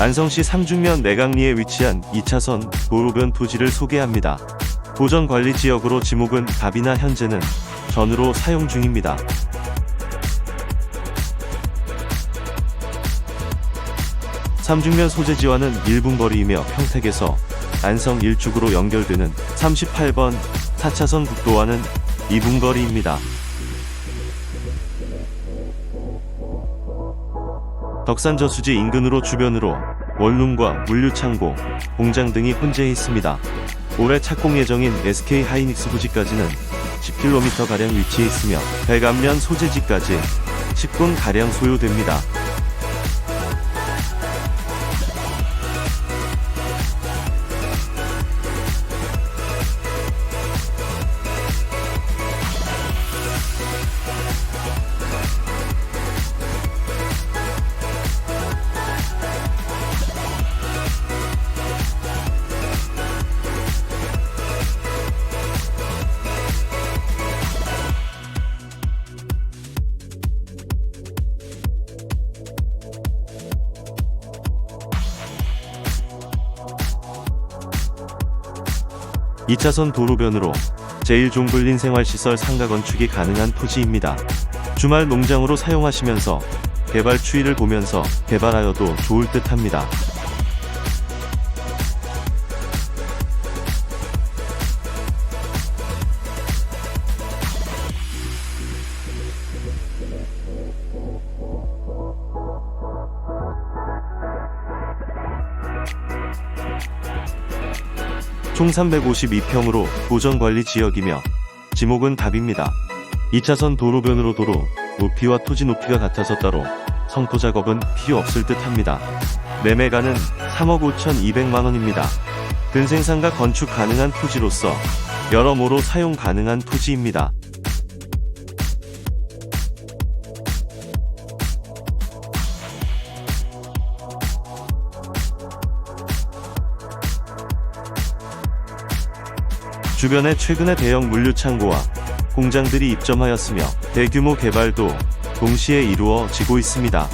안성시 삼중면 내강리에 위치한 2차선 도로변 토지를 소개합니다. 보전관리지역으로 지목은 답이나 현재는 전으로 사용 중입니다. 삼중면 소재지와는 1분 거리이며 평택에서 안성 일축으로 연결되는 38번 4차선 국도와는 2분 거리입니다. 덕산 저 수지 인근으로 주변으로 원룸과 물류창고, 공장 등이 혼재해 있습니다. 올해 착공 예정인 SK 하이닉스 부지까지는 10km가량 위치해 있으며 백암면 소재지까지 10분가량 소요됩니다. 이차선 도로변으로 제1종불린 생활시설 상가 건축이 가능한 토지입니다. 주말 농장으로 사용하시면서 개발 추이를 보면서 개발하여도 좋을 듯 합니다. 총 352평으로 보전관리 지역이며 지목은 답입니다. 2차선 도로변으로 도로 높이와 토지 높이가 같아서 따로 성토 작업은 필요 없을 듯 합니다. 매매가는 3억 5,200만원입니다. 근생산가 건축 가능한 토지로서 여러모로 사용 가능한 토지입니다. 주변에 최근에 대형 물류 창고와 공장들이 입점하였으며 대규모 개발도 동시에 이루어지고 있습니다.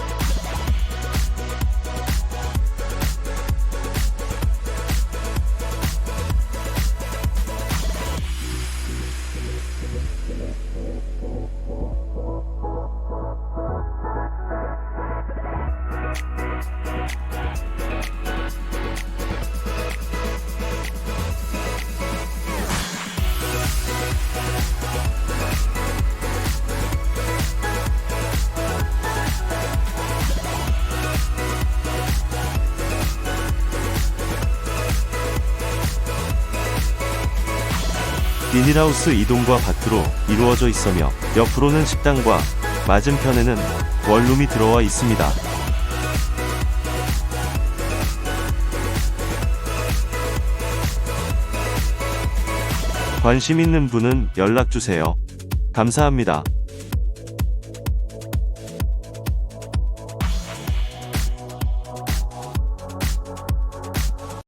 비닐하우스 이동과 밭으로 이루어져 있으며 옆으로는 식당과 맞은편에는 원룸이 들어와 있습니다. 관심 있는 분은 연락 주세요. 감사합니다.